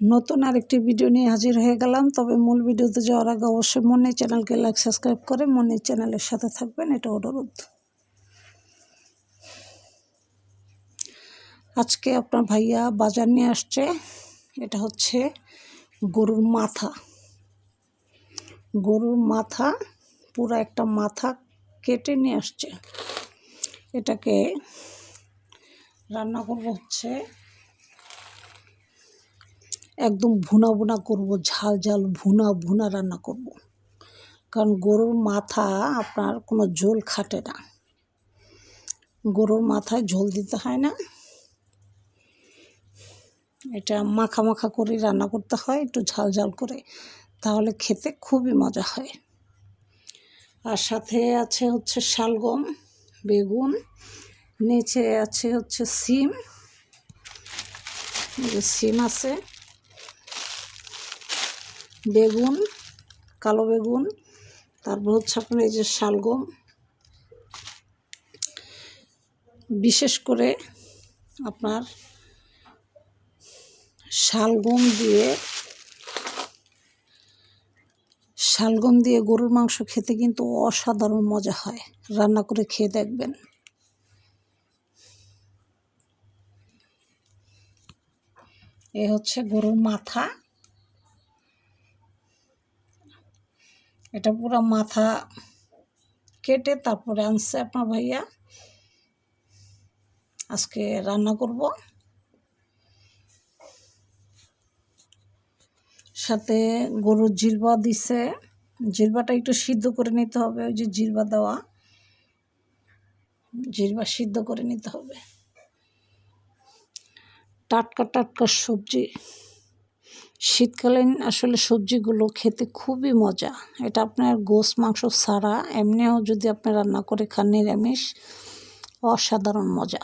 নতুন আরেকটি ভিডিও নিয়ে হাজির হয়ে গেলাম। তবে মূল ভিডিওতে যাওয়ার আগে অবশ্যই মনে চ্যানেলকে লাইক, সাবস্ক্রাইব করে মনে চ্যানেলের সাথে থাকবেন। এটা অনুরোধ। আজকে আপনার ভাইয়া বাজার নিয়ে আসছে। এটা হচ্ছে গরুর মাথা। গরুর মাথা, পুরো একটা মাথা কেটে নিয়ে আসছে। এটাকে রান্না করব হচ্ছে একদম ভুনা ভুনা করব, ঝাল ঝাল ভুনা ভুনা রান্না করব। কারণ গরুর মাথা আপনার কোনো ঝোল খাটে না। গরুর মাথায় ঝোল দিতে হয় না। এটা মাখা মাখা করে রান্না করতে হয়, একটু ঝাল ঝাল করে, তাহলে খেতে খুবই মজা হয়। আর সাথে আছে হচ্ছে শালগম, বেগুন, নিচে আছে হচ্ছে সিম। সিম আছে বেগুন, কালো বেগুন, তারপর হচ্ছে আপনার এই যে শালগম। বিশেষ করে আপনার শালগম দিয়ে শালগম দিয়ে গরুর মাংস খেতে কিন্তু অসাধারণ মজা হয়। রান্না করে খেয়ে দেখবেন। এ হচ্ছে গরুর মাথা। এটা পুরো মাথা কেটে তারপরে আনছে আপনার ভাইয়া। আজকে রান্না করব। সাথে গরুর জিরবা দিছে। জিরবাটা একটু সিদ্ধ করে নিতে হবে, ওই যে জিরবা দেওয়া। জিরবা সিদ্ধ করে নিতে হবে। টাটকা টাটকা সবজি। শীতকালীন আসলে সবজিগুলো খেতে খুবই মজা। এটা আপনার গোস, মাংস ছাড়া এমনিও যদি আপনি রান্না করে খান নিরামিষ, অসাধারণ মজা।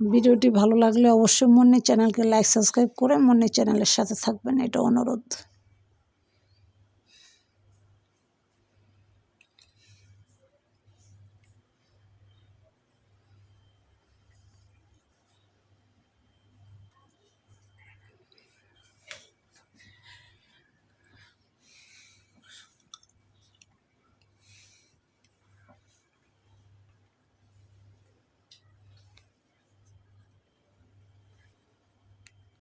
ভিডিওটি ভালো লাগলে অবশ্যই মনে চ্যানেলকে লাইক, সাবস্ক্রাইব করে মনে চ্যানেলের সাথে থাকবেন। এটা অনুরোধ।